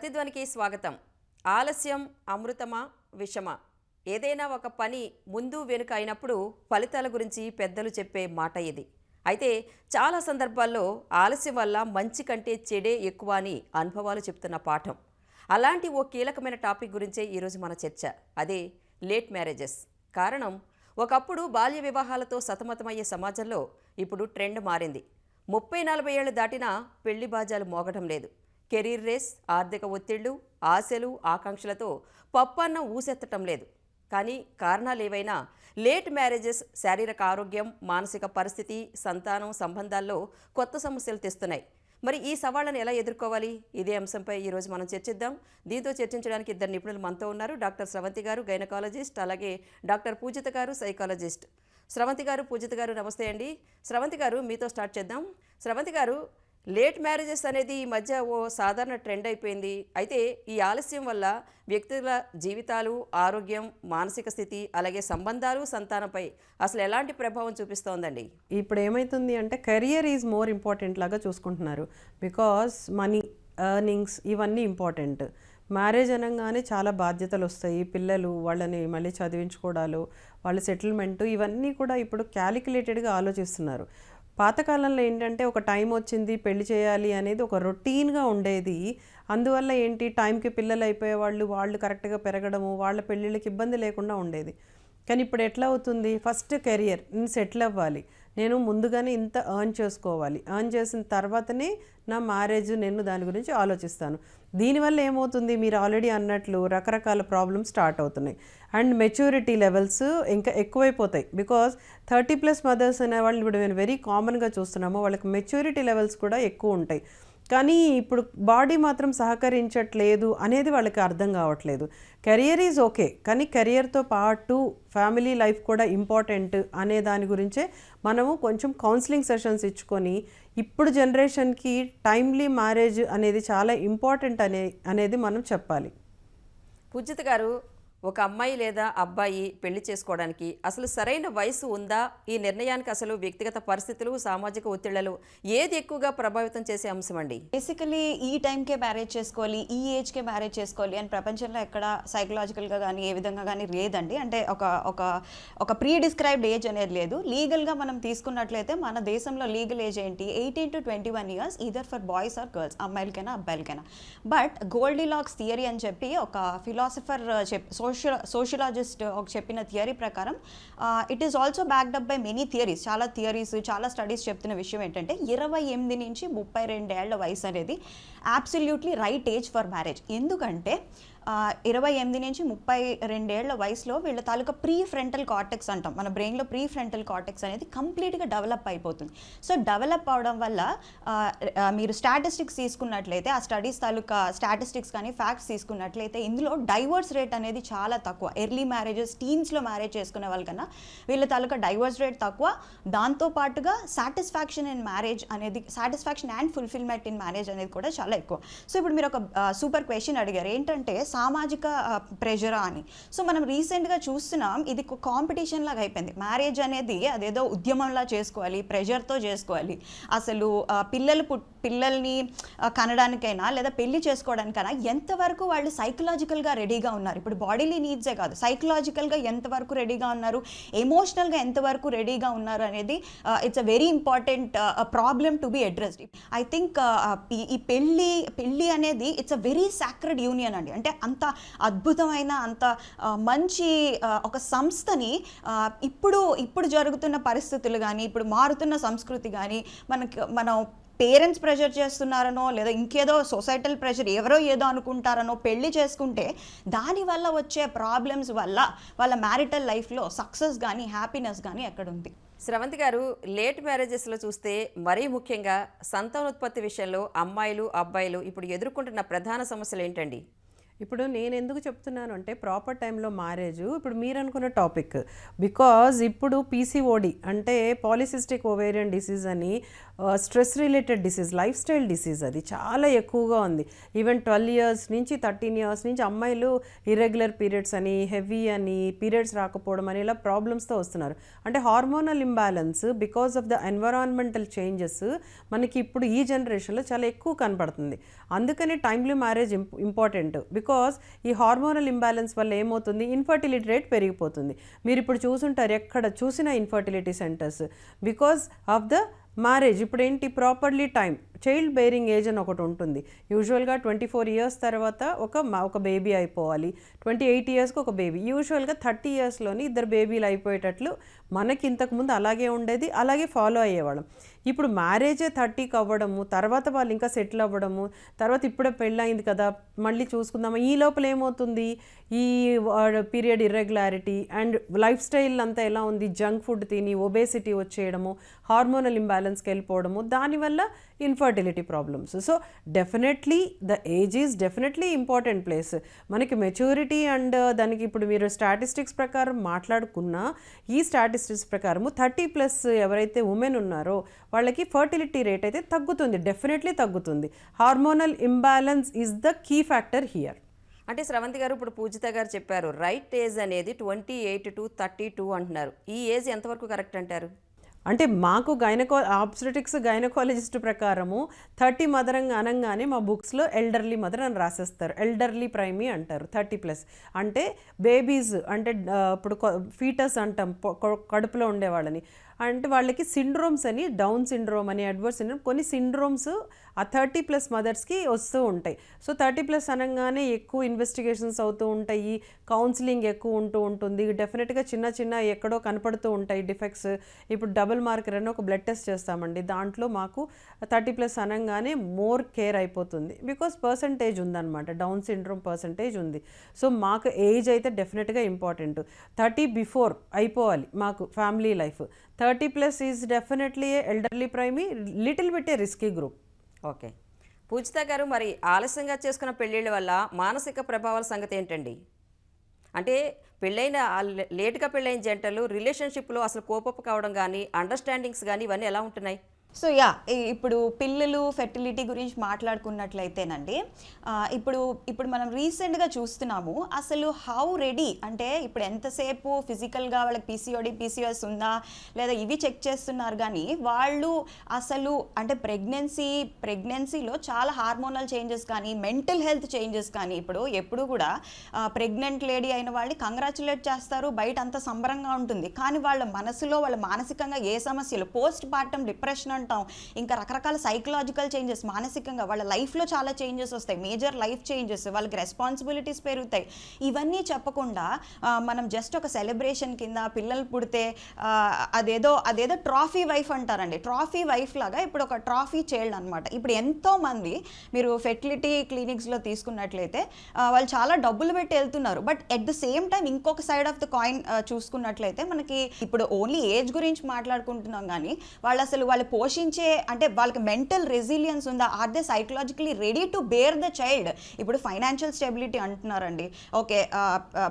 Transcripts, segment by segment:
ప్రతిధ్వనికి స్వాగతం. ఆలస్యం అమృతమా విషమా? ఏదైనా ఒక పని ముందు వెనుక అయినప్పుడు ఫలితాల గురించి పెద్దలు చెప్పే మాట ఇది. అయితే చాలా సందర్భాల్లో ఆలస్యం వల్ల మంచి కంటే చెడే ఎక్కువ అని అనుభవాలు చెప్తున్న పాఠం. అలాంటి ఓ కీలకమైన టాపిక్ గురించే ఈరోజు మన చర్చ. అదే లేట్ మ్యారేజెస్. కారణం ఒకప్పుడు బాల్య వివాహాలతో సతమతమయ్యే సమాజంలో ఇప్పుడు ట్రెండ్ మారింది. ముప్పై నలభై ఏళ్ళు దాటినా పెళ్ళి బాజాలు మోగడం లేదు. కెరీర్ రేస్ ఆర్థిక ఒత్తిళ్ళు ఆశలు ఆకాంక్షలతో పప్పన్నం ఊసెత్తటం లేదు. కానీ కారణాలు ఏవైనా? లేట్ మ్యారేజెస్ శారీరక ఆరోగ్యం మానసిక పరిస్థితి సంతానం సంబంధాల్లో కొత్త సమస్యలు తెస్తున్నాయి. మరి ఈ సవాళ్ళను ఎలా ఎదుర్కోవాలి? ఇదే అంశంపై ఈరోజు మనం చర్చిద్దాం. దీంతో చర్చించడానికి ఇద్దరు నిపుణులు మనతో ఉన్నారు. డాక్టర్ స్రవంతి గారు గైనకాలజిస్ట్ అలాగే డాక్టర్ పూజిత గారు సైకాలజిస్ట్. స్రవంతి గారు పూజిత గారు నమస్తే అండి. స్రవంతి గారు మీతో స్టార్ట్ చేద్దాం. స్రవంతి గారు లేట్ మ్యారేజెస్ అనేది ఈ మధ్య ఓ సాధారణ ట్రెండ్ అయిపోయింది. అయితే ఈ ఆలస్యం వల్ల వ్యక్తుల జీవితాలు ఆరోగ్యం మానసిక స్థితి అలాగే సంబంధాలు సంతానంపై అసలు ఎలాంటి ప్రభావం చూపిస్తోందండి? ఇప్పుడు ఏమవుతుంది అంటే కెరియర్ ఈజ్ మోర్ ఇంపార్టెంట్ లాగా చూసుకుంటున్నారు. బికాస్ మనీ ఎర్నింగ్స్ ఇవన్నీ ఇంపార్టెంట్. మ్యారేజ్ అనగానే చాలా బాధ్యతలు వస్తాయి. పిల్లలు వాళ్ళని మళ్ళీ చదివించుకోవడాలు వాళ్ళ సెటిల్మెంట్ ఇవన్నీ కూడా ఇప్పుడు క్యాలిక్యులేటెడ్గా ఆలోచిస్తున్నారు. పాతకాలంలో ఏంటంటే ఒక టైం వచ్చింది పెళ్ళి చేయాలి అనేది ఒక రొటీన్గా ఉండేది. అందువల్ల ఏంటి? టైంకి పిల్లలు అయిపోయేవాళ్ళు వాళ్ళు కరెక్ట్గా పెరగడము వాళ్ళ పెళ్ళిళ్ళకి ఇబ్బంది లేకుండా ఉండేది. కానీ ఇప్పుడు ఎట్లా అవుతుంది? ఫస్ట్ కెరియర్ నేను సెటిల్ అవ్వాలి. నేను ముందుగానే ఇంత ఎర్న్ చేసుకోవాలి. ఎర్న్ చేసిన తర్వాతనే నా మ్యారేజ్ నేను దాని గురించి ఆలోచిస్తాను. దీనివల్ల ఏమవుతుంది? మీరు ఆల్రెడీ అన్నట్లు రకరకాల ప్రాబ్లమ్స్ స్టార్ట్ అవుతున్నాయి. అండ్ మెచ్యూరిటీ లెవెల్స్ ఇంకా ఎక్కువైపోతాయి. బికాస్ థర్టీ ప్లస్ మదర్స్ అనే వాళ్ళు ఇప్పుడు మేము వెరీ కామన్గా చూస్తున్నాము. వాళ్ళకి మెచ్యూరిటీ లెవెల్స్ కూడా ఎక్కువ ఉంటాయి. కానీ ఇప్పుడు బాడీ మాత్రం సహకరించట్లేదు అనేది వాళ్ళకి అర్థం కావట్లేదు. కెరియర్ ఈజ్ ఓకే కానీ కెరియర్తో పాటు ఫ్యామిలీ లైఫ్ కూడా ఇంపార్టెంట్ అనే దాని గురించే మనము కొంచెం కౌన్సిలింగ్ సెషన్స్ ఇచ్చుకొని ఇప్పుడు జనరేషన్కి టైమ్లీ మ్యారేజ్ అనేది చాలా ఇంపార్టెంట్ అనే అనేది మనం చెప్పాలి. పూజిత గారు ఒక అమ్మాయి లేదా అబ్బాయి పెళ్ళి చేసుకోవడానికి అసలు సరైన వయసు ఉందా? ఈ నిర్ణయానికి అసలు వ్యక్తిగత పరిస్థితులు సామాజిక ఒత్తిళ్ళలో ఏది ఎక్కువగా ప్రభావితం చేసే అంశం అండి? బేసికలీ ఈ టైంకే మ్యారేజ్ చేసుకోవాలి ఈ ఏజ్కే మ్యారేజ్ చేసుకోవాలి అని ప్రపంచంలో ఎక్కడ సైకలాజికల్గా కానీ ఏ విధంగా కానీ లేదండి. అంటే ఒక ఒక ఒక ప్రీ డిస్క్రైబ్డ్ ఏజ్ అనేది లేదు. లీగల్గా మనం తీసుకున్నట్లయితే మన దేశంలో లీగల్ ఏజ్ ఏంటి? Eighteen to twenty one years either for boys or girls అమ్మాయిలకైనా అబ్బాయిలకైనా. బట్ గోల్డీ లాక్స్ థియరీ అని చెప్పి ఒక ఫిలాసఫర్ uh, చెప్ సోషల్ సోషలాజిస్ట్ ఒక చెప్పిన థియరీ ప్రకారం it is also backed up by many theories చాలా థియరీస్ చాలా స్టడీస్ చెప్తున్న విషయం ఏంటంటే ఇరవై ఎనిమిది నుంచి ముప్పై రెండేళ్ళ వయసు అనేది absolutely right age for marriage ఎందుకంటే ఇరవై ఎనిమిది నుంచి ముప్పై రెండేళ్ళ వయసులో వీళ్ళ తాలూకా ప్రీ ఫ్రంటల్ కార్టెక్స్ అంటాం. మన బ్రెయిన్లో ప్రీ ఫ్రంటల్ కార్టెక్స్ అనేది కంప్లీట్గా డెవలప్ అయిపోతుంది. సో డెవలప్ అవడం వల్ల మీరు స్టాటిస్టిక్స్ తీసుకున్నట్లయితే ఆ స్టడీస్ తాలూకా స్టాటిస్టిక్స్ కానీ ఫ్యాక్ట్స్ తీసుకున్నట్లయితే ఇందులో డైవర్స్ రేట్ అనేది చాలా తక్కువ. ఎర్లీ మ్యారేజెస్ టీన్స్లో మ్యారేజ్ చేసుకునే వాళ్ళకన్నా వీళ్ళ తాలూకా డైవర్స్ రేట్ తక్కువ. దాంతో పాటుగా సాటిస్ఫాక్షన్ ఇన్ మ్యారేజ్ అనేది satisfaction and fulfilment in marriage అనేది కూడా చాలా ఎక్కువ. సో ఇప్పుడు మీరు ఒక సూపర్ క్వశ్చన్ అడిగారు. ఏంటంటే సామాజిక ప్రెషరా అని. సో మనం రీసెంట్గా చూస్తున్నాం ఇది కాంపిటీషన్ లాగా అయిపోయింది. మ్యారేజ్ అనేది అదేదో ఉద్యమంలా చేసుకోవాలి ప్రెషర్తో చేసుకోవాలి. అసలు పిల్లలు పుట్ పిల్లల్ని కనడానికైనా లేదా పెళ్ళి చేసుకోవడానికైనా ఎంతవరకు వాళ్ళు సైకలాజికల్గా రెడీగా ఉన్నారు? ఇప్పుడు బాడీలీ నీడ్సే కాదు. సైకలాజికల్గా ఎంతవరకు రెడీగా ఉన్నారు? ఎమోషనల్గా ఎంతవరకు రెడీగా ఉన్నారు అనేది it's a very important problem to be addressed I think ఈ పెళ్ళి పెళ్ళి అనేది it's a very sacred union అండి. అంటే అంత అద్భుతమైన అంత మంచి ఒక సంస్థని ఇప్పుడు ఇప్పుడు జరుగుతున్న పరిస్థితులు కానీ ఇప్పుడు మారుతున్న సంస్కృతి కానీ మనకి మనం పేరెంట్స్ ప్రెషర్ చేస్తున్నారనో లేదా ఇంకేదో సొసైటల్ ప్రెషర్ ఎవరో ఏదో అనుకుంటారనో పెళ్ళి చేసుకుంటే దానివల్ల వచ్చే ప్రాబ్లమ్స్ వల్ల వాళ్ళ మ్యారిటల్ లైఫ్లో సక్సెస్ కానీ హ్యాపీనెస్ కానీ ఎక్కడ ఉంది స్రవంతి గారు లేట్ మ్యారేజెస్లో చూస్తే మరీ ముఖ్యంగా సంతానోత్పత్తి విషయంలో అమ్మాయిలు అబ్బాయిలు ఇప్పుడు ఎదుర్కొంటున్న ప్రధాన సమస్యలు ఏంటండి? ఇప్పుడు నేను ఎందుకు చెప్తున్నాను అంటే ప్రాపర్ టైంలో మ్యారేజ్ ఇప్పుడు మీరు అనుకున్న టాపిక్ బికాజ్ ఇప్పుడు పీసీఓడి అంటే పాలిసిస్టిక్ ఓవేరియన్ డిసీజ్ అని stress related disease life style disease అది చాలా ఎక్కువగా ఉంది. ఈవెన్ ట్వెల్వ్ ఇయర్స్ నుంచి థర్టీన్ ఇయర్స్ నుంచి అమ్మాయిలు ఇర్రెగ్యులర్ పీరియడ్స్ అని హెవీ అని పీరియడ్స్ రాకపోవడం అని ఇలా ప్రాబ్లమ్స్తో వస్తున్నారు. అంటే hormonal imbalance because of the environmental changes మనకి ఇప్పుడు ఈ జనరేషన్లో చాలా ఎక్కువ కనపడుతుంది. అందుకని టైమ్లీ మ్యారేజ్ ఇంపార్టెంట్ బికాస్ ఈ హార్మోనల్ ఇంబ్యాలెన్స్ వల్ల ఏమవుతుంది? ఇన్ఫర్టిలిటీ రేట్ పెరిగిపోతుంది. మీరు ఇప్పుడు చూసుంటారు ఎక్కడ చూసినా infertility centres because of the marriage ఇప్పుడు ఏంటి properly time child bearing age అని ఒకటి ఉంటుంది. యూజువల్గా ట్వంటీ ఫోర్ ఇయర్స్ తర్వాత ఒక మా- ఒక బేబీ అయిపోవాలి. ట్వంటీ ఎయిట్ ఇయర్స్కి ఒక బేబీ యూజువల్గా థర్టీ ఇయర్స్లోని ఇద్దరు బేబీలు అయిపోయేటట్లు మనకి ఇంతకుముందు అలాగే ఉండేది. అలాగే ఫాలో అయ్యేవాళ్ళం. ఇప్పుడు మ్యారేజే థర్టీకి అవ్వడము తర్వాత వాళ్ళు ఇంకా సెటిల్ అవ్వడము తర్వాత ఇప్పుడే పెళ్ళయింది కదా మళ్ళీ చూసుకుందామా ఈ లోపల ఏమవుతుంది? ఈ period irregularity and life style అంతా ఎలా ఉంది? జంక్ ఫుడ్ తిని ఒబేసిటీ వచ్చేయడము హార్మోనల్ ఇంబ్యాలెన్స్కి వెళ్ళిపోవడము దానివల్ల infertility problems so definitely the age is definitely important place మనకి మెచ్యూరిటీ అండ్ uh, దానికి ఇప్పుడు మీరు స్టాటిస్టిక్స్ ప్రకారం మాట్లాడుకున్నా ఈ స్టాటిస్టిక్స్ ప్రకారము థర్టీ ప్లస్ ఎవరైతే ఉమెన్ ఉన్నారో వాళ్ళకి ఫర్టిలిటీ రేట్ అయితే తగ్గుతుంది డెఫినెట్లీ తగ్గుతుంది. Hormonal imbalance is the key factor here అంటే స్రవంతి గారు ఇప్పుడు పూజిత గారు చెప్పారు రైట్ ఏజ్ అనేది twenty eight to thirty two అంటున్నారు. ఈ ఏజ్ ఎంతవరకు కరెక్ట్ అంటారు? అంటే మాకు గైనకో ఆబ్స్టెటిక్స్ గైనకాలజిస్ట్ ప్రకారము థర్టీ మదర్ అనగానే మా బుక్స్లో ఎల్డర్లీ మదర్ అని రాసేస్తారు. ఎల్డర్లీ ప్రైమీ అంటారు థర్టీ ప్లస్ అంటే బేబీస్ అంటే ఇప్పుడు ఫీటస్ అంటాం కడుపులో ఉండేవాళ్ళని అంటే వాళ్ళకి సిండ్రోమ్స్ అని డౌన్ సిండ్రోమ్ అని అడ్వర్స్ సిండ్రోమ్ కొన్ని సిండ్రోమ్స్ ఆ థర్టీ ప్లస్ మదర్స్కి వస్తూ ఉంటాయి. సో థర్టీ ప్లస్ అనగానే ఎక్కువ ఇన్వెస్టిగేషన్స్ అవుతూ ఉంటాయి కౌన్సిలింగ్ ఎక్కువ ఉంటూ ఉంటుంది డెఫినెట్గా చిన్న చిన్న ఎక్కడో కనపడుతూ ఉంటాయి డిఫెక్ట్స్. ఇప్పుడు డబుల్ మార్కర్ అని ఒక బ్లడ్ టెస్ట్ చేస్తామండి దాంట్లో మాకు థర్టీ ప్లస్ అనగానే మోర్ కేర్ అయిపోతుంది. బికాస్ పర్సంటేజ్ ఉందన్నమాట డౌన్ సిండ్రోమ్ పర్సంటేజ్ ఉంది. సో మాకు ఏజ్ అయితే డెఫినెట్గా ఇంపార్టెంట్. థర్టీ బిఫోర్ అయిపోవాలి మాకు family life. Thirty thirty plus is definitely elderly primi little bit a risky group okay Poojitha garu మరి ఆలస్యంగా చేసుకున్న పెళ్ళిళ్ళ వల్ల మానసిక ప్రభావాల సంగతి ఏంటండి? అంటే పెళ్ళైన లేటుగా పెళ్ళైన జంటలు రిలేషన్షిప్లో అసలు కోపపు కావడం కానీ అండర్స్టాండింగ్స్ కానీ ఇవన్నీ ఎలా ఉంటున్నాయి? సో యా ఇప్పుడు పిల్లలు ఫెర్టిలిటీ గురించి మాట్లాడుకున్నట్లయితేనండి ఇప్పుడు ఇప్పుడు మనం రీసెంట్గా చూస్తున్నాము అసలు హౌ రెడీ అంటే ఇప్పుడు ఎంతసేపు ఫిజికల్గా వాళ్ళకి పీసీఓడి పీసీఎస్ ఉందా లేదా ఇవి చెక్ చేస్తున్నారు కానీ వాళ్ళు అసలు అంటే ప్రెగ్నెన్సీ ప్రెగ్నెన్సీలో చాలా హార్మోనల్ చేంజెస్ కానీ మెంటల్ హెల్త్ చేంజెస్ కానీ ఇప్పుడు ఎప్పుడు కూడా ప్రెగ్నెంట్ లేడీ అయిన వాళ్ళని కంగ్రాచులేట్ చేస్తారు బయట అంత సంబరంగా ఉంటుంది. కానీ వాళ్ళ మనసులో వాళ్ళ మానసికంగా ఏ సమస్యలు పోస్ట్ పార్టమ్ డిప్రెషన్ అంటాం. ఇంకా రకరకాల సైకలాజికల్ చేంజెస్ మానసికంగా వాళ్ళ లైఫ్లో చాలా చేంజెస్ వస్తాయి. మేజర్ లైఫ్ చేంజెస్ వాళ్ళకి రెస్పాన్సిబిలిటీస్ పెరుగుతాయి. ఇవన్నీ చెప్పకుండా మనం జస్ట్ ఒక సెలబ్రేషన్ కింద పిల్లలు పుడితే అదేదో అదేదో ట్రాఫీ వైఫ్ అంటారండి. ట్రాఫీ వైఫ్ లాగా ఇప్పుడు ఒక ట్రాఫీ చైల్డ్ అనమాట ఇప్పుడు ఎంతో మంది మీరు ఫెర్టిలిటీ క్లినిక్స్లో తీసుకున్నట్లయితే వాళ్ళు చాలా డబ్బులు పెట్టి వెళ్తున్నారు. But at the same time ఇంకొక సైడ్ ఆఫ్ ద కాయిన్ చూసుకున్నట్లయితే మనకి ఇప్పుడు ఓన్లీ ఏజ్ గురించి మాట్లాడుకుంటున్నాం కానీ వాళ్ళు అసలు వాళ్ళు పోషించే అంటే వాళ్ళకి మెంటల్ రెసిలియన్స్ ఉందా? Are they psychologically ready to bear the child? ఇప్పుడు ఫైనాన్షియల్ స్టెబిలిటీ అంటున్నారండి. ఓకే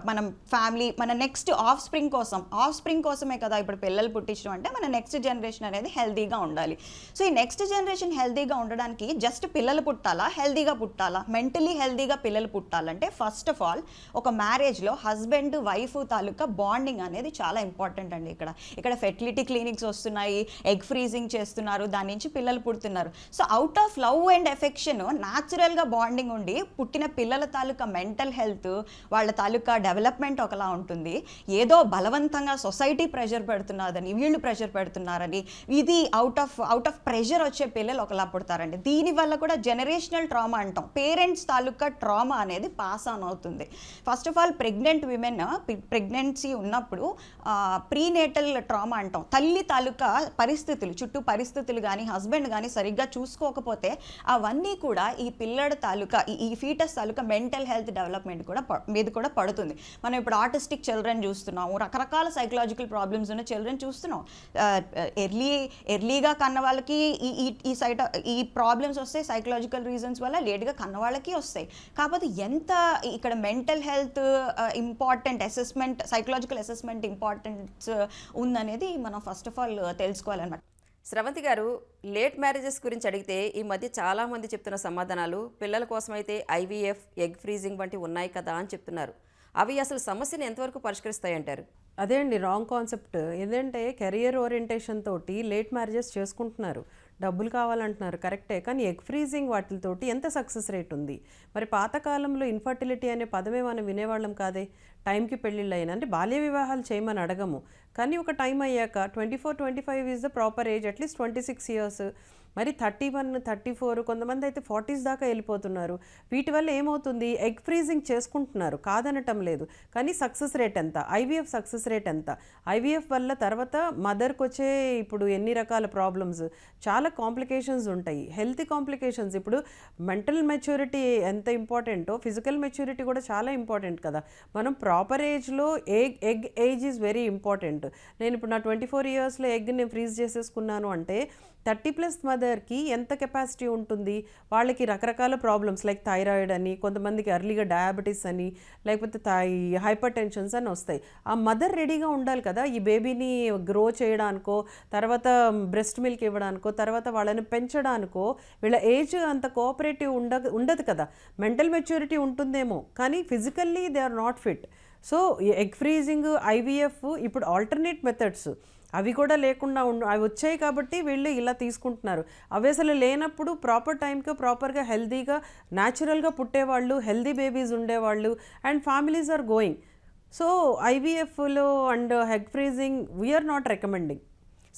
మనం ఫ్యామిలీ మన నెక్స్ట్ ఆఫ్ స్ప్రింగ్ కోసం ఆఫ్ స్ప్రింగ్ కోసమే కదా ఇప్పుడు పిల్లలు పుట్టించడం అంటే మన నెక్స్ట్ జనరేషన్ అనేది హెల్తీగా ఉండాలి. సో ఈ నెక్స్ట్ జనరేషన్ హెల్తీగా ఉండడానికి జస్ట్ పిల్లలు పుట్టాలా? హెల్తీగా పుట్టాలా? మెంటలీ హెల్తీగా పిల్లలు పుట్టాలంటే ఫస్ట్ ఆఫ్ ఆల్ ఒక మ్యారేజ్లో హస్బెండ్ వైఫ్ తాలూకా బాండింగ్ అనేది చాలా ఇంపార్టెంట్ అండి ఇక్కడ. ఇక్కడ ఫెర్టిలిటీ క్లినిక్స్ వస్తున్నాయి ఎగ్ ఫ్రీజింగ్ చేస్తున్నారు. దాని నుంచి పిల్లలు పుడుతున్నారు. So out of love and affection న్యాచురల్గా బాండింగ్ ఉండి పుట్టిన పిల్లల తాలూకా మెంటల్ హెల్త్ వాళ్ళ తాలూకా డెవలప్మెంట్ ఒకలా ఉంటుంది. ఏదో బలవంతంగా సొసైటీ ప్రెషర్ పెడుతున్నదని వీళ్ళు ప్రెషర్ పెడుతున్నారని ఇది out of out of pressure వచ్చే పిల్లలు ఒకలా పుడతారండి. దీనివల్ల కూడా జనరేషనల్ ట్రామా అంటాం. పేరెంట్స్ తాలూకా ట్రామా అనేది పాస్ ఆన్ అవుతుంది. First of all pregnant women pregnancy ఉన్నప్పుడు ప్రీనేటల్ ట్రామా అంటాం. తల్లి తాలూకా పరిస్థితులు చుట్టూ పరిస్థితులు పరిస్థితులు కానీ హస్బెండ్ కానీ సరిగ్గా చూసుకోకపోతే అవన్నీ కూడా ఈ పిల్లడ తాలూకా ఈ- ఫీటస్ తాలూకా మెంటల్ హెల్త్ డెవలప్మెంట్ కూడా మీద కూడా పడుతుంది. మనం ఇప్పుడు ఆర్టిస్టిక్ చిల్డ్రన్ చూస్తున్నాము రకరకాల సైకలాజికల్ ప్రాబ్లమ్స్ ఉన్న చిల్డ్రన్ చూస్తున్నాం. ఎర్లీ ఎర్లీగా కన్న వాళ్ళకి ఈ ఈ ఈ సైట ఈ ప్రాబ్లమ్స్ వస్తాయి సైకలాజికల్ రీజన్స్ వల్ల లేట్గా కన్న వాళ్ళకి వస్తాయి. కాకపోతే ఎంత ఇక్కడ mental health important assessment psychological assessment importance ఉందనేది మనం ఫస్ట్ ఆఫ్ ఆల్ తెలుసుకోవాలన్నమాట. స్రవంతి గారు లేట్ మ్యారేజెస్ గురించి అడిగితే ఈ మధ్య చాలామంది చెప్తున్న సమాధానాలు పిల్లల కోసమైతే ఐవీఎఫ్ ఎగ్ ఫ్రీజింగ్ వంటి ఉన్నాయి కదా అని చెప్తున్నారు. అవి అసలు సమస్యను ఎంతవరకు పరిష్కరిస్తాయంటారు? అదే అండి రాంగ్ కాన్సెప్ట్. ఏంటంటే కెరియర్ ఓరియంటేషన్ తోటి లేట్ మ్యారేజెస్ చేసుకుంటున్నారు. డబ్బులు కావాలంటున్నారు. కరెక్టే. కానీ ఎగ్ ఫ్రీజింగ్ వాటితోటి ఎంత సక్సెస్ రేట్ ఉంది? మరి పాతకాలంలో ఇన్ఫర్టిలిటీ అనే పదమే మనం వినేవాళ్ళం కాదే? టైంకి పెళ్ళిళ్ళు అయినా అంటే బాల్య వివాహాలు చేయమని అడగము. కానీ ఒక టైం అయ్యాక twenty four twenty five is the proper age at least twenty six years. మరి థర్టీ వన్ థర్టీ ఫోర్ కొంతమంది అయితే ఫార్టీస్ దాకా వెళ్ళిపోతున్నారు. వీటి వల్ల ఏమవుతుంది? ఎగ్ ఫ్రీజింగ్ చేసుకుంటున్నారు. కాదనటం లేదు. కానీ సక్సెస్ రేట్ ఎంత? ఐవీఎఫ్ సక్సెస్ రేట్ ఎంత? ఐవీఎఫ్ వల్ల తర్వాత మదర్కి వచ్చే ఇప్పుడు ఎన్ని రకాల ప్రాబ్లమ్స్? చాలా కాంప్లికేషన్స్ ఉంటాయి. Healthy complications. ఇప్పుడు మెంటల్ మెచ్యూరిటీ ఎంత ఇంపార్టెంటో ఫిజికల్ మెచ్యూరిటీ కూడా చాలా ఇంపార్టెంట్ కదా. మనం ప్రాపర్ ఏజ్లో egg egg age is very important. నేను ఇప్పుడు నా ట్వంటీ ఫోర్ ఇయర్స్లో ఎగ్ నేను ఫ్రీజ్ చేసేసుకున్నాను అంటే థర్టీ ప్లస్ మదర్కి ఎంత కెపాసిటీ ఉంటుంది? వాళ్ళకి రకరకాల ప్రాబ్లమ్స్ లైక్ థైరాయిడ్ అని కొంతమందికి ఎర్లీగా డయాబెటీస్ అని లేకపోతే థై హైపర్ టెన్షన్స్ అని వస్తాయి. ఆ మదర్ రెడీగా ఉండాలి కదా? ఈ బేబీని గ్రో చేయడానికో తర్వాత బ్రెస్ట్ మిల్క్ ఇవ్వడానికో తర్వాత వాళ్ళని పెంచడానికో వీళ్ళ ఏజ్ అంత కోఆపరేటివ్ ఉండ ఉండదు కదా? మెంటల్ మెచ్యూరిటీ ఉంటుందేమో కానీ physically they are not fit. So egg freezing IVF ఇప్పుడు ఆల్టర్నేట్ మెథడ్స్. అవి కూడా లేకుండా ఉండు అవి వచ్చాయి కాబట్టి వీళ్ళు ఇలా తీసుకుంటున్నారు. అవి అసలు లేనప్పుడు ప్రాపర్ టైంకి ప్రాపర్గా హెల్దీగా న్యాచురల్గా పుట్టేవాళ్ళు హెల్దీ బేబీస్ ఉండేవాళ్ళు and families are going so ఐవీఎఫ్లో and egg freezing we are not recommending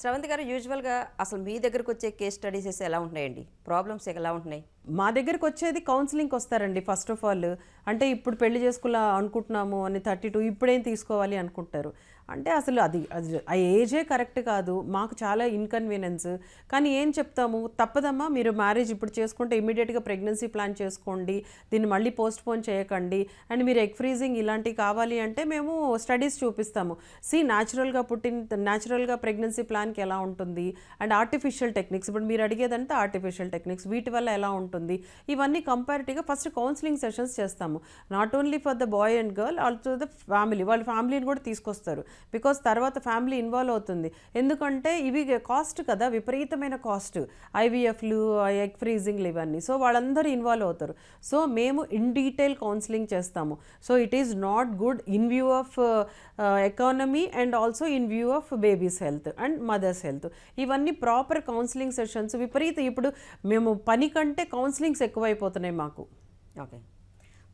Sravanthi garu యూజువల్గా అసలు మీ దగ్గరకు వచ్చే కేస్ స్టడీసెస్ ఎలా ఉంటాయండి ప్రాబ్లమ్స్ ఎలా ఉంటున్నాయి? మా దగ్గరికి వచ్చేది కౌన్సిలింగ్కి వస్తారండి ఫస్ట్ ఆఫ్ ఆల్ అంటే ఇప్పుడు పెళ్ళి చేసుకులా అనుకుంటున్నాము అని థర్టీ టూ ఇప్పుడేం తీసుకోవాలి అనుకుంటారు. అంటే అసలు అది అది ఆ ఏజే కరెక్ట్ కాదు. మాకు చాలా ఇన్కన్వీనియన్స్ కానీ ఏం చెప్తాము? తప్పదమ్మా మీరు మ్యారేజ్ ఇప్పుడు చేసుకుంటే ఇమీడియట్గా ప్రెగ్నెన్సీ ప్లాన్ చేసుకోండి. దీన్ని మళ్ళీ పోస్ట్ పోన్ చేయకండి. అండ్ మీరు ఎగ్ ఫ్రీజింగ్ ఇలాంటివి కావాలి అంటే మేము స్టడీస్ చూపిస్తాము. సి న్యాచురల్గా పుట్టిన న్యాచురల్గా ప్రెగ్నెన్సీ ప్లాన్కి ఎలా ఉంటుంది? అండ్ ఆర్టిఫిషియల్ టెక్నిక్స్ ఇప్పుడు మీరు అడిగేదంటే ఆర్టిఫిషియల్ టెక్నిక్స్ వీటి వల్ల ఎలా ఉంటుంది ఉంటుంది. ఇవన్నీ కంపారిటివ్గా ఫస్ట్ కౌన్సిలింగ్ సెషన్స్ చేస్తాము. Not only for the boy and girl also the family వాళ్ళ ఫ్యామిలీని కూడా తీసుకొస్తారు. బికాస్ తర్వాత ఫ్యామిలీ ఇన్వాల్వ్ అవుతుంది. ఎందుకంటే ఇవి కాస్ట్ కదా విపరీతమైన కాస్ట్ ఐవీఎఫ్లు ఎగ్ ఫ్రీజింగ్లు ఇవన్నీ. సో వాళ్ళందరూ ఇన్వాల్వ్ అవుతారు. సో మేము ఇన్ డీటెయిల్ కౌన్సిలింగ్ చేస్తాము. So it is not good in view of economy and also in view of babies health and mothers health ఇవన్నీ ప్రాపర్ కౌన్సిలింగ్ సెషన్స్ విపరీత ఇప్పుడు మేము పని కంటే కౌన్సిలింగ్స్ ఎక్కువైపోతున్నాయి మాకు. ఓకే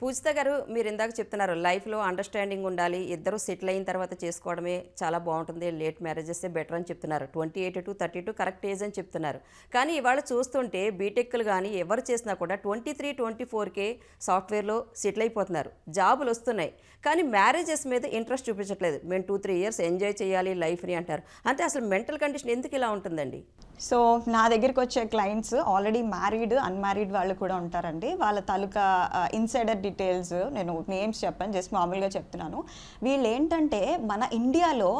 పూజిత గారు మీరు ఇందాక చెప్తున్నారు లైఫ్లో అండర్స్టాండింగ్ ఉండాలి ఇద్దరు సెటిల్ అయిన తర్వాత చేసుకోవడమే చాలా బాగుంటుంది లేట్ మ్యారేజెస్ బెటర్ అని చెప్తున్నారు. Twenty eight to thirty two correct age అని చెప్తున్నారు. కానీ ఇవాళ చూస్తుంటే బీటెక్లు కానీ ఎవరు చేసినా కూడా ట్వంటీ త్రీ ట్వంటీ ఫోర్కే సాఫ్ట్వేర్లో సెటిల్ అయిపోతున్నారు. జాబులు వస్తున్నాయి. కానీ మ్యారేజెస్ మీద ఇంట్రెస్ట్ చూపించట్లేదు. మేము టూ త్రీ ఇయర్స్ ఎంజాయ్ చేయాలి లైఫ్ని అంటారు. అంటే అసలు మెంటల్ కండిషన్ ఎందుకు ఇలా ఉంటుందండి? సో నా దగ్గరికి వచ్చే క్లయింట్స్ ఆల్రెడీ మ్యారీడ్ అన్మ్యారీడ్ వాళ్ళు కూడా ఉంటారండి. వాళ్ళ తాలూకా ఇన్సైడర్ డీటెయిల్స్ నేను నేమ్స్ చెప్పాను జస్ట్ మామూలుగా చెప్తున్నాను. వీళ్ళు ఏంటంటే మన ఇండియాలో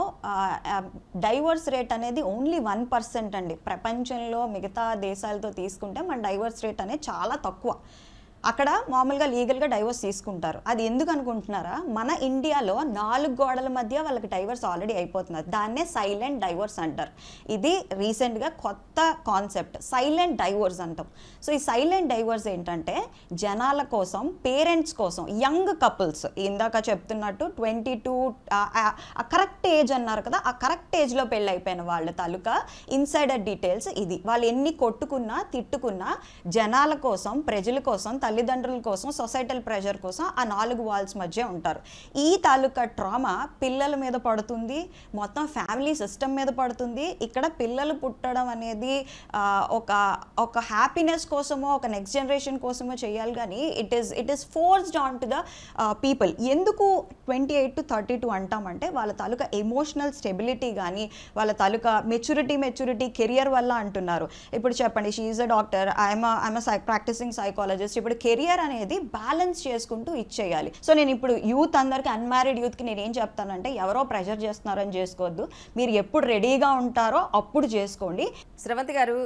డైవర్స్ రేట్ అనేది ఓన్లీ వన్ పర్సెంట్ అండి. ప్రపంచంలో మిగతా దేశాలతో తీసుకుంటే మన డైవర్స్ రేట్ అనేది చాలా తక్కువ. అక్కడ మామూలుగా లీగల్గా డైవర్స్ తీసుకుంటారు. అది ఎందుకు అనుకుంటున్నారా? మన ఇండియాలో నాలుగు గోడల మధ్య వాళ్ళకి డైవర్స్ ఆల్రెడీ అయిపోతున్నారు దాన్నే సైలెంట్ డైవర్స్ అంటారు. ఇది రీసెంట్గా కొత్త కాన్సెప్ట్ సైలెంట్ డైవర్స్ అంటాం. సో ఈ సైలెంట్ డైవర్స్ ఏంటంటే జనాల కోసం పేరెంట్స్ కోసం యంగ్ కపుల్స్ ఇందాక చెప్తున్నట్టు ట్వంటీ టూ ఆ కరెక్ట్ ఏజ్ అన్నారు కదా ఆ కరెక్ట్ ఏజ్లో పెళ్ళి అయిపోయిన వాళ్ళ తాలూకా ఇన్సైడర్ డీటెయిల్స్ ఇది. వాళ్ళు ఎన్ని కొట్టుకున్నా తిట్టుకున్నా జనాల కోసం ప్రజల కోసం తల్లి తల్లిదండ్రుల కోసం సొసైటల్ ప్రెషర్ కోసం ఆ నాలుగు వాల్స్ మధ్య ఉంటారు. ఈ తాలూకా ట్రామా పిల్లల మీద పడుతుంది మొత్తం ఫ్యామిలీ సిస్టమ్ మీద పడుతుంది. ఇక్కడ పిల్లలు పుట్టడం అనేది ఒక ఒక హ్యాపీనెస్ కోసమో ఒక నెక్స్ట్ జనరేషన్ కోసమో చేయాలి కానీ it is it is forced on to the people. ఎందుకు twenty eight to thirty two అంటామంటే వాళ్ళ తాలూకా ఎమోషనల్ స్టెబిలిటీ కానీ వాళ్ళ తాలూకా మెచ్యూరిటీ మెచ్యూరిటీ కెరియర్ వల్ల అంటున్నారు. ఇప్పుడు చెప్పండి she a doctor I'm I'm psy practising psychologist ఇప్పుడు కెరియర్ అనేది బ్యాలెన్స్ చేసుకుంటూ ఇచ్చేయాలి. సో నేను ఇప్పుడు యూత్ అందరికీ అన్మ్యారీడ్ యూత్కి నేను ఏం చెప్తానంటే ఎవరో ప్రెషర్ చేస్తున్నారని చేసుకోవద్దు. మీరు ఎప్పుడు రెడీగా ఉంటారో అప్పుడు చేసుకోండి. శ్రవంతి గారు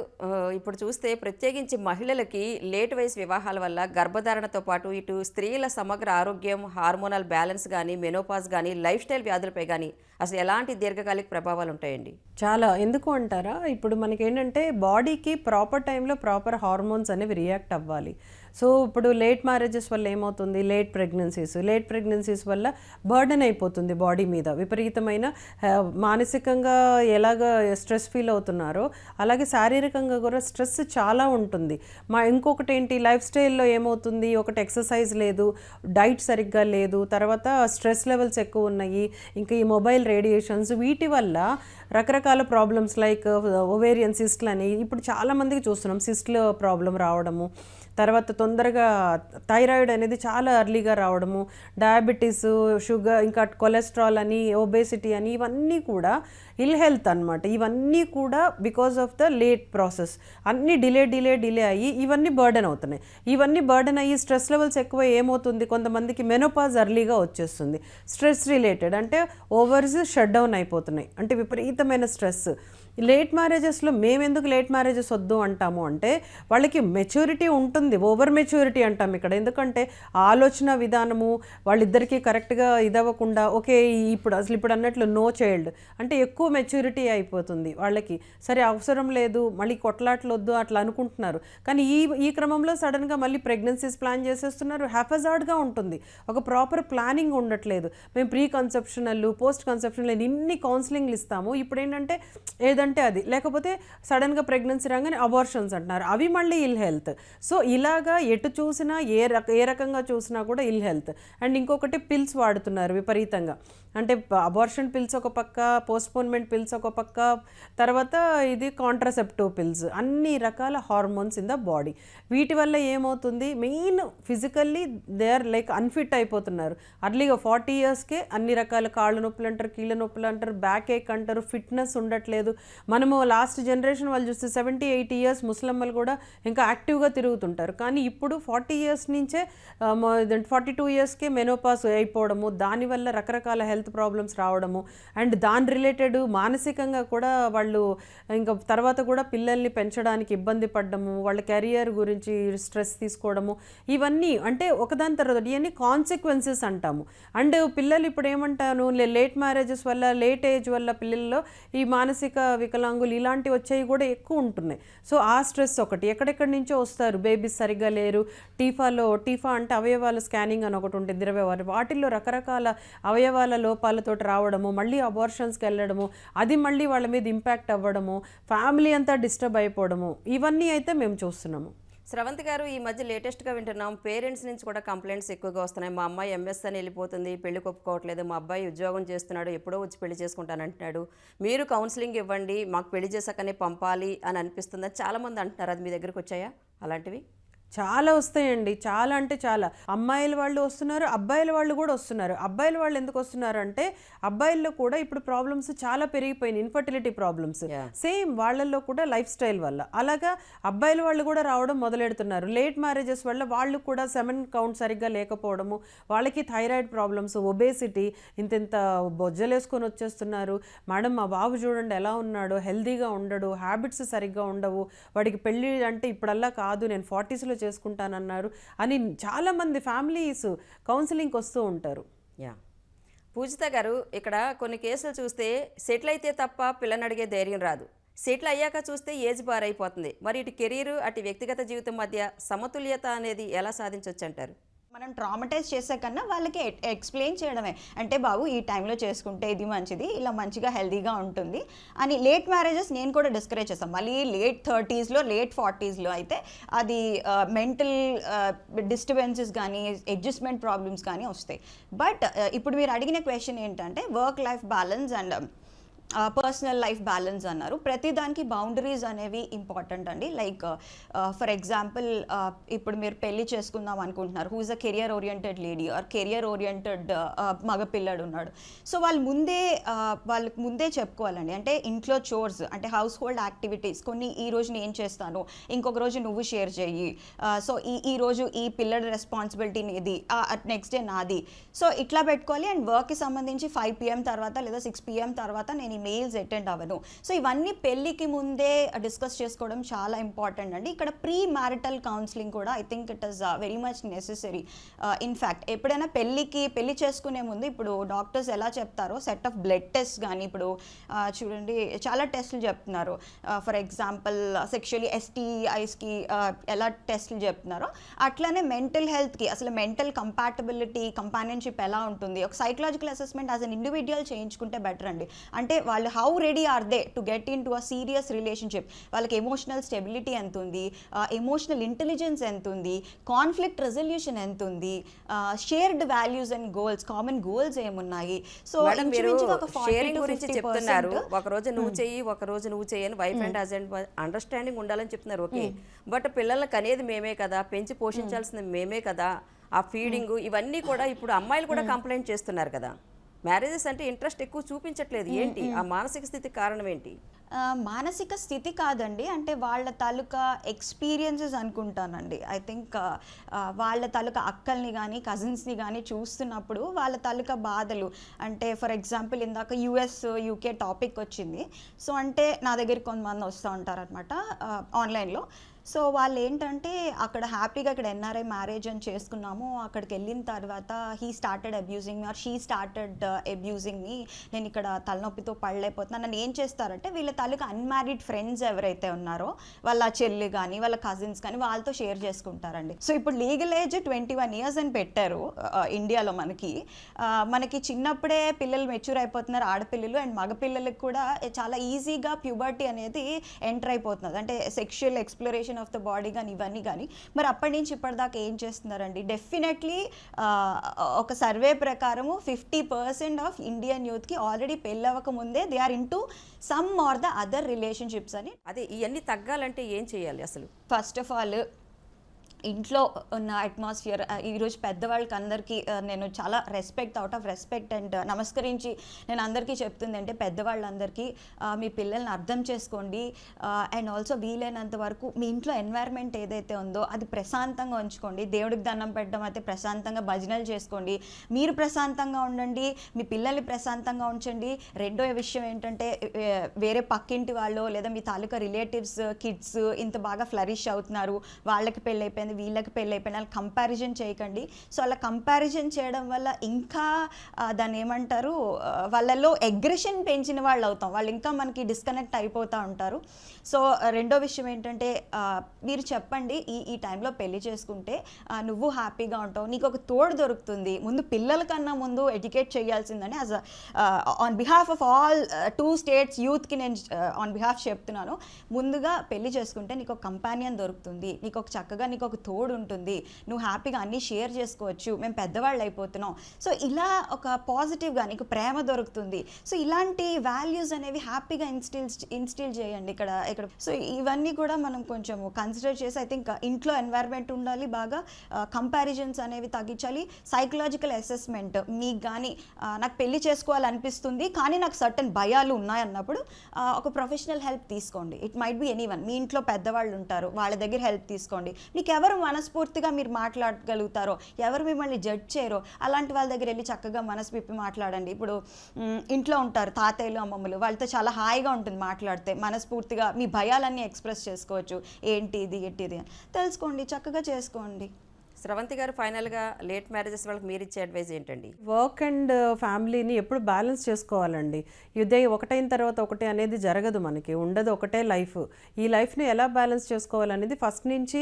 ఇప్పుడు చూస్తే ప్రత్యేకించి మహిళలకి లేట్ వయసు వివాహాల వల్ల గర్భధారణతో పాటు ఇటు స్త్రీల సమగ్ర ఆరోగ్యం హార్మోనల్ బ్యాలెన్స్ కానీ మెనోపాజ్ కానీ లైఫ్ స్టైల్ వ్యాధులపై కానీ అసలు ఎలాంటి దీర్ఘకాలిక ప్రభావాలు ఉంటాయండి? చాలా. ఎందుకు అంటారా? ఇప్పుడు మనకి ఏంటంటే బాడీకి ప్రాపర్ టైంలో ప్రాపర్ హార్మోన్స్ అనేవి రియాక్ట్ అవ్వాలి. సో ఇప్పుడు లేట్ మ్యారేజెస్ వల్ల ఏమవుతుంది? Late pregnancies. లేట్ ప్రెగ్నెన్సీస్ వల్ల బర్డెన్ అయిపోతుంది బాడీ మీద. విపరీతమైన మానసికంగా ఎలాగ స్ట్రెస్ ఫీల్ అవుతున్నారో అలాగే శారీరకంగా కూడా స్ట్రెస్ చాలా ఉంటుంది. మా ఇంకొకటి ఏంటి? లైఫ్ స్టైల్లో ఏమవుతుంది? ఒకటి ఎక్సర్సైజ్ లేదు డైట్ సరిగ్గా లేదు తర్వాత స్ట్రెస్ లెవెల్స్ ఎక్కువ ఉన్నాయి ఇంకా ఈ మొబైల్ రేడియేషన్స్ వీటి వల్ల రకరకాల ప్రాబ్లమ్స్ లైక్ ఒవేరియన్ సిస్ట్లు అని ఇప్పుడు చాలామందికి చూస్తున్నాం. సిస్ట్లు ప్రాబ్లం రావడము తర్వాత తొందరగా థైరాయిడ్ అనేది చాలా అర్లీగా రావడము డయాబెటీస్ షుగర్ ఇంకా కొలెస్ట్రాల్ అని ఒబేసిటీ అని ఇవన్నీ కూడా ఇల్ హెల్త్ అనమాట ఇవన్నీ కూడా because of the late process. అన్నీ డిలే డిలే డిలే అయ్యి ఇవన్నీ బర్డెన్ అవుతున్నాయి. ఇవన్నీ బర్డెన్ అయ్యి స్ట్రెస్ లెవెల్స్ ఎక్కువ ఏమవుతుంది? కొంతమందికి మెనోపాజ్ అర్లీగా వచ్చేస్తుంది. స్ట్రెస్ రిలేటెడ్ అంటే ఓవర్స్ షట్ డౌన్ అయిపోతున్నాయి. అంటే విపరీతమైన స్ట్రెస్. లేట్ మ్యారేజెస్లో మేము ఎందుకు లేట్ మ్యారేజెస్ వద్దు అంటాము అంటే వాళ్ళకి మెచ్యూరిటీ ఉంటుంది ఓవర్ మెచ్యూరిటీ అంటాం ఇక్కడ. ఎందుకంటే ఆలోచన విధానము వాళ్ళిద్దరికీ కరెక్ట్గా ఇదవ్వకుండా ఓకే ఇప్పుడు అసలు ఇప్పుడు అన్నట్లు నో చైల్డ్ అంటే ఎక్కువ మెచ్యూరిటీ అయిపోతుంది వాళ్ళకి. సరే అవసరం లేదు మళ్ళీ కొట్లాట్లు వద్దు అట్లా అనుకుంటున్నారు. కానీ ఈ ఈ క్రమంలో సడన్గా మళ్ళీ ప్రెగ్నెన్సీస్ ప్లాన్ చేసేస్తున్నారు. హ్యాఫజార్డ్గా ఉంటుంది. ఒక ప్రాపర్ ప్లానింగ్ ఉండట్లేదు. మేము ప్రీ కన్సెప్షనల్ పోస్ట్ కన్సెప్షనల్ ఇన్ని కౌన్సిలింగ్లు ఇస్తాము. ఇప్పుడు ఏంటంటే ఏదంటే అది. లేకపోతే సడన్గా ప్రెగ్నెన్సీ రాగానే అబార్షన్స్ అంటున్నారు. అవి మళ్ళీ ఇల్ హెల్త్. సో ఇలాగా ఎటు చూసినా ఏ రక ఏ రకంగా చూసినా కూడా ఇల్ హెల్త్. అండ్ ఇంకొకటి పిల్స్ వాడుతున్నారు విపరీతంగా. అంటే అబార్షన్ పిల్స్ ఒక పక్క పోస్ట్పోన్మెంట్ పిల్స్ ఒక పక్క తర్వాత ఇది కాంట్రసెప్టివ్ పిల్స్. అన్ని రకాల హార్మోన్స్ ఇన్ ద బాడీ. వీటి వల్ల ఏమవుతుంది? Main physically they are like unfit అయిపోతున్నారు. అర్లీగా ఫార్టీ ఇయర్స్కే అన్ని రకాల కాళ్ళ నొప్పులు అంటారు కీళ్ళ నొప్పులు అంటారు బ్యాక్ ఏక్ అంటారు ఫిట్నెస్ ఉండట్లేదు. మనము లాస్ట్ జనరేషన్ వాళ్ళు చూస్తే సెవెంటీ ఎయిటీ ఇయర్స్ ముస్లింలు కూడా ఇంకా యాక్టివ్గా తిరుగుతుంటారు. కానీ ఇప్పుడు ఫార్టీ ఇయర్స్ నుంచే ఫార్టీ టూ ఇయర్స్కే మెనోపాస్ అయిపోవడము దానివల్ల రకరకాల హెల్త్ ప్రాబ్లమ్స్ రావడము అండ్ దాని రిలేటెడ్ మానసికంగా కూడా వాళ్ళు ఇంకా తర్వాత కూడా పిల్లల్ని పెంచడానికి ఇబ్బంది పడ్డము వాళ్ళ కెరియర్ గురించి స్ట్రెస్ తీసుకోవడము ఇవన్నీ అంటే ఒకదాని తర్వాత ఇవన్నీ కాన్సిక్వెన్సెస్ అంటాము. అండ్ పిల్లలు ఇప్పుడు ఏమంటాను లేట్ మ్యారేజెస్ వల్ల లేట్ ఏజ్ వల్ల పిల్లల్లో ఈ మానసిక వికలాంగులు ఇలాంటివి వచ్చేవి కూడా ఎక్కువ ఉంటున్నాయి. సో ఆ స్ట్రెస్ ఒకటి. ఎక్కడెక్కడి నుంచో వస్తారు. బేబీస్ సరిగ్గా లేరు. టీఫాలో టీఫా అంటే అవయవాల స్కానింగ్ అని ఒకటి ఉంటుంది. ఇరవై వాటిల్లో రకరకాల అవయవాల లోపాలతోటి రావడము మళ్ళీ అబార్షన్స్కి వెళ్ళడము అది మళ్ళీ వాళ్ళ మీద ఇంపాక్ట్ అవ్వడము ఫ్యామిలీ అంతా డిస్టర్బ్ అయిపోవడము ఇవన్నీ అయితే మేము చూస్తున్నాము. స్రవంతి గారు ఈ మధ్య లేటెస్ట్గా వింటున్నాం. పేరెంట్స్ నుంచి కూడా కంప్లైంట్స్ ఎక్కువగా వస్తున్నాయి. మా అమ్మాయి ఎంఎస్ అని వెళ్ళిపోతుంది పెళ్ళి ఒప్పుకోవట్లేదు మా అబ్బాయి ఉద్యోగం చేస్తున్నాడు ఎప్పుడో వచ్చి పెళ్ళి చేసుకుంటాను అంటున్నాడు. మీరు కౌన్సిలింగ్ ఇవ్వండి మాకు పెళ్ళి చేశాకనే పంపాలి అని అనిపిస్తుందని చాలామంది అంటున్నారు. అది మీ దగ్గరికి వచ్చాయా? అలాంటివి? చాలా వస్తాయండి. చాలా అంటే చాలా. అమ్మాయిల వాళ్ళు వస్తున్నారు అబ్బాయిల వాళ్ళు కూడా వస్తున్నారు. అబ్బాయిల వాళ్ళు ఎందుకు వస్తున్నారు అంటే అబ్బాయిల్లో కూడా ఇప్పుడు ప్రాబ్లమ్స్ చాలా పెరిగిపోయినాయి. Infertility problems. సేమ్ వాళ్ళల్లో కూడా లైఫ్ స్టైల్ వల్ల. అలాగా అబ్బాయిల వాళ్ళు కూడా రావడం మొదలెడుతున్నారు. లేట్ మ్యారేజెస్ వల్ల వాళ్ళు కూడా సెమెన్ కౌంట్ సరిగ్గా లేకపోవడము వాళ్ళకి థైరాయిడ్ ప్రాబ్లమ్స్ ఒబేసిటీ ఇంత ఇంత బొజ్జలు వేసుకొని వచ్చేస్తున్నారు. మేడం మా బాబు చూడండి ఎలా ఉన్నాడు. హెల్దీగా ఉండడు. హ్యాబిట్స్ సరిగ్గా ఉండవు. వాడికి పెళ్ళి అంటే ఇప్పుడల్లా కాదు. నేను ఫార్టీస్లో చేసుకుంటానన్నారు అని చాలామంది ఫ్యామిలీస్ కౌన్సిలింగ్కి వస్తూ ఉంటారు. యా. పూజిత గారు ఇక్కడ కొన్ని కేసులు చూస్తే సెటిల్ అయితే తప్ప పిల్లని అడిగే ధైర్యం రాదు. సెటిల్ అయ్యాక చూస్తే ఏజ్ బార్ అయిపోతుంది మరి ఇటు కెరీర్ అటు వ్యక్తిగత జీవితం మధ్య సమతుల్యత అనేది ఎలా సాధించవచ్చు అంటారు మనం ట్రామటైజ్ చేసే కన్నా వాళ్ళకి ఎక్స్ప్లెయిన్ చేయడమే. అంటే బాబు ఈ టైంలో చేసుకుంటే ఇది మంచిది ఇలా మంచిగా హెల్తీగా ఉంటుంది అని లేట్ మ్యారేజెస్ నేను కూడా డిస్కరేజ్ చేస్తాను. మళ్ళీ లేట్ థర్టీస్లో లేట్ ఫార్టీస్లో అయితే అది మెంటల్ డిస్టర్బెన్సెస్ కానీ అడ్జస్ట్మెంట్ ప్రాబ్లమ్స్ కానీ వస్తాయి. బట్ ఇప్పుడు మీరు అడిగిన క్వశ్చన్ ఏంటంటే work life balance and personal life balance అన్నారు. ప్రతి దానికి బౌండరీస్ అనేవి ఇంపార్టెంట్ అండి. లైక్ ఫర్ ఎగ్జాంపుల్ ఇప్పుడు మీరు పెళ్ళి చేసుకుందాం అనుకుంటున్నారు. Who is a career oriented lady or career oriented మగపిల్లాడు ఉన్నాడు. సో వాళ్ళు ముందే వాళ్ళకి ముందే చెప్పుకోవాలండి. అంటే ఇంట్లో చోర్స్ అంటే హౌస్ హోల్డ్ యాక్టివిటీస్ కొన్ని ఈ రోజు నేను చేస్తాను ఇంకొక రోజు నువ్వు షేర్ చేయి సో ఈ ఈ రోజు ఈ పిల్లడి రెస్పాన్సిబిలిటీ నీది నెక్స్ట్ డే నాది. సో ఇట్లా పెట్టుకోవాలి. అండ్ వర్క్కి సంబంధించి ఫైవ్ పిఎం తర్వాత లేదా సిక్స్ పిఎం తర్వాత నేను మెయిల్స్ అటెండ్ అవ్వను. సో ఇవన్నీ పెళ్ళికి ముందే డిస్కస్ చేసుకోవడం చాలా ఇంపార్టెంట్ అండి. ఇక్కడ ప్రీ మ్యారిటల్ కౌన్సిలింగ్ కూడా I think it is very much necessary in fact ఎప్పుడైనా పెళ్ళికి పెళ్ళి చేసుకునే ముందు ఇప్పుడు డాక్టర్స్ ఎలా చెప్తారో సెట్ ఆఫ్ బ్లడ్ టెస్ట్ కానీ ఇప్పుడు uh, చూడండి చాలా టెస్టులు చెప్తున్నారు. ఫర్ ఎగ్జాంపుల్ సెక్షువల్లీ ఎస్టీఐస్కి ఎలా టెస్టులు చెప్తున్నారో అట్లానే మెంటల్ హెల్త్కి అసలు మెంటల్ కంపాటబిలిటీ కంపానియన్షిప్ ఎలా ఉంటుంది? ఒక psychological assessment as an individual చేయించుకుంటే బెటర్ అండి. అంటే వాళ్ళు how ready are they to get into a serious relationship వాళ్ళకి ఎమోషనల్ స్టెబిలిటీ ఎంత ఉంది? ఎమోషనల్ ఇంటెలిజెన్స్ ఎంత ఉంది? కాన్ఫ్లిక్ట్ రెజల్యూషన్ ఎంత ఉంది? Shared values and goals common goals ఏమున్నాయి? సో షేరింగ్ గురించి చెప్తున్నారు. ఒక రోజు నువ్వు చెయ్యి ఒక రోజు నువ్వు చెయ్యి అని వైఫ్ అండ్ హస్బెండ్ అండర్స్టాండింగ్ ఉండాలని చెప్తున్నారు. ఓకే బట్ పిల్లల్ని కనేది మేమే కదా. పెంచి పోషించాల్సింది మేమే కదా. ఆ ఫీడింగ్ ఇవన్నీ కూడా ఇప్పుడు అమ్మాయిలు కూడా కంప్లైంట్ చేస్తున్నారు కదా. మ్యారేజెస్ అంటే ఇంట్రెస్ట్ ఎక్కువ చూపించట్లేదు. ఏంటి? ఆ మానసిక స్థితి కారణం ఏంటి? మానసిక స్థితి కాదండి. అంటే వాళ్ళ తాలూకా ఎక్స్పీరియన్సెస్ అనుకుంటానండి. ఐ థింక్ వాళ్ళ తాలూకా అక్కల్ని కానీ కజిన్స్ని కానీ చూస్తున్నప్పుడు వాళ్ళ తాలూకా బాధలు. అంటే ఫర్ ఎగ్జాంపుల్ ఇందాక యుఎస్ యూకే టాపిక్ వచ్చింది. సో అంటే నా దగ్గరికి కొంతమంది వస్తూ ఉంటారనమాట ఆన్లైన్లో. సో వాళ్ళు ఏంటంటే అక్కడ హ్యాపీగా ఇక్కడ ఎన్ఆర్ఐ మ్యారేజ్ అని చేసుకున్నాము. అక్కడికి వెళ్ళిన తర్వాత he started abusing me or she started abusing me నేను ఇక్కడ తలనొప్పితో పడలేకపోతున్నాను నన్ను ఏం చేస్తారంటే వీళ్ళ తాలూకా అన్మ్యారీడ్ ఫ్రెండ్స్ ఎవరైతే ఉన్నారో వాళ్ళ చెల్లి కానీ వాళ్ళ కజిన్స్ కానీ వాళ్ళతో షేర్ చేసుకుంటారండి. సో ఇప్పుడు legal age twenty one years అని పెట్టారు uh, ఇండియాలో మనకి. Uh, మనకి చిన్నప్పుడే పిల్లలు మెచ్యూర్ అయిపోతున్నారు ఆడపిల్లలు అండ్ మగపిల్లలకు కూడా చాలా ఈజీగా ప్యూబర్టీ అనేది ఎంటర్ అయిపోతున్నది. అంటే sexual exploration of the body కానీ ఇవన్నీ కానీ మరి అప్పటి నుంచి ఇప్పటిదాకా ఏం చేస్తున్నారండి? డెఫినెట్లీ ఒక సర్వే ప్రకారము ఫిఫ్టీ పర్సెంట్ ఆఫ్ ఇండియన్ యూత్కి ఆల్రెడీ పెళ్ళవక ముందే they are into some or the other relationships అని. అదే ఇవన్నీ తగ్గాలంటే ఏం చేయాలి అసలు? ఫస్ట్ ఆఫ్ ఆల్ ఇంట్లో ఉన్న అట్మాస్ఫియర్ ఈరోజు పెద్దవాళ్ళకి అందరికీ నేను చాలా respect out of respect and నమస్కరించి నేను అందరికీ చెప్తుంది అంటే పెద్దవాళ్ళందరికీ మీ పిల్లల్ని అర్థం చేసుకోండి. అండ్ ఆల్సో వీలైనంత వరకు మీ ఇంట్లో ఎన్వైర్న్మెంట్ ఏదైతే ఉందో అది ప్రశాంతంగా ఉంచుకోండి. దేవుడికి దండం పెట్టడం అయితే ప్రశాంతంగా భజనలు చేసుకోండి. మీరు ప్రశాంతంగా ఉండండి మీ పిల్లల్ని ప్రశాంతంగా ఉంచండి. రెండో విషయం ఏంటంటే వేరే పక్కింటి వాళ్ళు లేదా మీ తాలూకా రిలేటివ్స్ కిడ్స్ ఇంత బాగా ఫ్లరిష్ అవుతున్నారు. వాళ్ళకి పెళ్ళి అయిపోయింది వీళ్ళకి పెళ్ళి అయిపోయింది అలా కంపారిజన్ చేయకండి. సో అలా కంపారిజన్ చేయడం వల్ల ఇంకా దాన్ని ఏమంటారు వాళ్ళలో అగ్రెషన్ పెంచిన వాళ్ళు అవుతాం. వాళ్ళు ఇంకా మనకి డిస్కనెక్ట్ అయిపోతూ ఉంటారు. సో రెండో విషయం ఏంటంటే మీరు చెప్పండి ఈ ఈ టైంలో పెళ్ళి చేసుకుంటే నువ్వు హ్యాపీగా ఉంటావు నీకు ఒక తోడు దొరుకుతుంది. ముందు పిల్లల కన్నా ముందు educate చేయాల్సిందని as on behalf of all two states యూత్కి నేను ఆన్ బిహాఫ్ చెప్తున్నాను. ముందుగా పెళ్ళి చేసుకుంటే నీకు ఒక కంపానియన్ దొరుకుతుంది. నీకు ఒక చక్కగా నీకు ఒక తోడు ఉంటుంది నువ్వు హ్యాపీగా అన్నీ షేర్ చేసుకోవచ్చు. మేము పెద్దవాళ్ళు అయిపోతున్నాం సో ఇలా ఒక పాజిటివ్గా నీకు ప్రేమ దొరుకుతుంది. సో ఇలాంటి వాల్యూస్ అనేవి హ్యాపీగా ఇన్స్టిల్ ఇన్స్టిల్ చేయండి ఇక్కడ ఇక్కడ. సో ఇవన్నీ కూడా మనం కొంచెం కన్సిడర్ చేసి ఐ థింక్ ఇంట్లో ఎన్వైర్న్మెంట్ ఉండాలి బాగా. కంపారిజన్స్ అనేవి తగ్గించాలి. సైకలాజికల్ అసెస్మెంట్ మీకు కానీ నాకు పెళ్ళి చేసుకోవాలనిపిస్తుంది కానీ నాకు సర్టన్ భయాలు ఉన్నాయన్నప్పుడు ఒక ప్రొఫెషనల్ హెల్ప్ తీసుకోండి. It might be anyone మీ ఇంట్లో పెద్దవాళ్ళు ఉంటారు వాళ్ళ దగ్గర హెల్ప్ తీసుకోండి. మీకు ఎవరు మనస్ఫూర్తిగా మీరు మాట్లాడగలుగుతారో ఎవరు మిమ్మల్ని జడ్జ్ చేయరో అలాంటి వాళ్ళ దగ్గర వెళ్ళి చక్కగా మనసు విప్పి మాట్లాడండి. ఇప్పుడు ఇంట్లో ఉంటారు తాతయ్యలు అమ్మమ్మలు వాళ్ళతో చాలా హాయిగా ఉంటుంది మాట్లాడితే మనస్ఫూర్తిగా మీ భయాలన్నీ ఎక్స్ప్రెస్ చేసుకోవచ్చు. ఏంటి ఇది ఏంటి ఇది అని. తెలుసుకోండి చక్కగా చేసుకోండి. స్రవంతి గారు ఫైనల్గా లేట్ మ్యారేజెస్ వాళ్ళకి మీరు ఇచ్చే అడ్వైజ్ ఏంటండి? వర్క్ అండ్ ఫ్యామిలీని ఎప్పుడు బ్యాలెన్స్ చేసుకోవాలండి. ఇదే ఒకటైన తర్వాత ఒకటే అనేది జరగదు మనకి. ఉండదు ఒకటే లైఫ్. ఈ లైఫ్ని ఎలా బ్యాలెన్స్ చేసుకోవాలనేది ఫస్ట్ నుంచి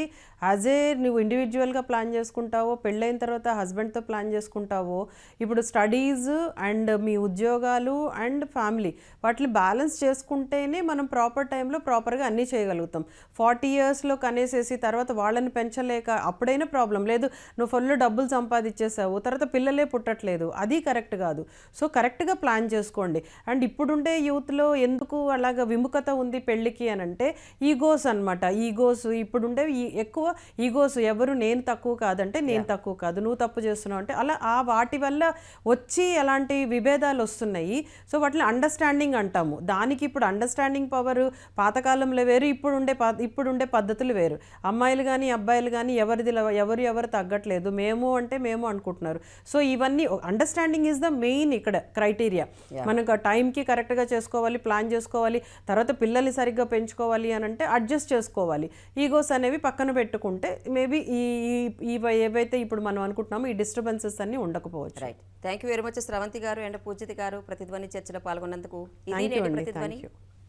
యాజ్ ఏ నువ్వు ఇండివిజువల్గా ప్లాన్ చేసుకుంటావో పెళ్ళైన తర్వాత హస్బెండ్తో ప్లాన్ చేసుకుంటావో ఇప్పుడు స్టడీస్ అండ్ మీ ఉద్యోగాలు అండ్ ఫ్యామిలీ వాటిని బ్యాలెన్స్ చేసుకుంటేనే మనం ప్రాపర్ టైంలో ప్రాపర్గా అన్నీ చేయగలుగుతాం. ఫార్టీ ఇయర్స్లో కనేసేసి తర్వాత వాళ్ళని పెంచలేక అప్పుడైనా ప్రాబ్లం లేదు నువ్వు ఫుల్ డబ్బులు సంపాదించేసావు తర్వాత పిల్లలే పుట్టట్లేదు. అది కరెక్ట్ కాదు. సో కరెక్ట్గా ప్లాన్ చేసుకోండి. అండ్ ఇప్పుడుండే యూత్లో ఎందుకు అలాగ విముఖత ఉంది పెళ్ళికి అని అంటే ఈగోస్ అనమాట ఈగోస్ ఇప్పుడుండే ఈ ఎక్కువ ఈగోస్ ఎవరు నేను తక్కువ కాదంటే నేను తక్కువ కాదు. నువ్వు తప్పు చేస్తున్నావు అంటే అలా ఆ వాటి వల్ల వచ్చి అలాంటి విభేదాలు వస్తున్నాయి. సో వాటిని అండర్స్టాండింగ్ అంటాము. దానికి ఇప్పుడు అండర్స్టాండింగ్ పవర్ పాతకాలంలో వేరు ఇప్పుడు ఉండే ప- ఇప్పుడు ఉండే పద్ధతులు వేరు. అమ్మాయిలు కానీ అబ్బాయిలు కానీ ఎవరిది ల- ఎవరు ఎవరు తగ్గట్లేదు మేము అంటే మేము అనుకుంటున్నారు. సో ఇవన్నీ అండర్స్టాండింగ్ ఈజ్ ద మెయిన్ ఇక్కడ క్రైటీరియా మనకు టైంకి కరెక్ట్గా చేసుకోవాలి ప్లాన్ చేసుకోవాలి తర్వాత పిల్లల్ని సరిగ్గా పెంచుకోవాలి అని అంటే అడ్జస్ట్ చేసుకోవాలి. ఈగోస్ అనేవి పక్కన పెట్టుకుంటే మేబీ ఈ ఏవైతే ఇప్పుడు మనం అనుకుంటున్నామో ఈ డిస్టర్బెన్సెస్ అన్ని ఉండకపోవచ్చు. Right thank you very much Sravanthi garu and Poojitha గారు ప్రతిధ్వని చర్చలో పాల్గొన్నందుకు. ప్రతిధ్వని.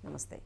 నమస్తే.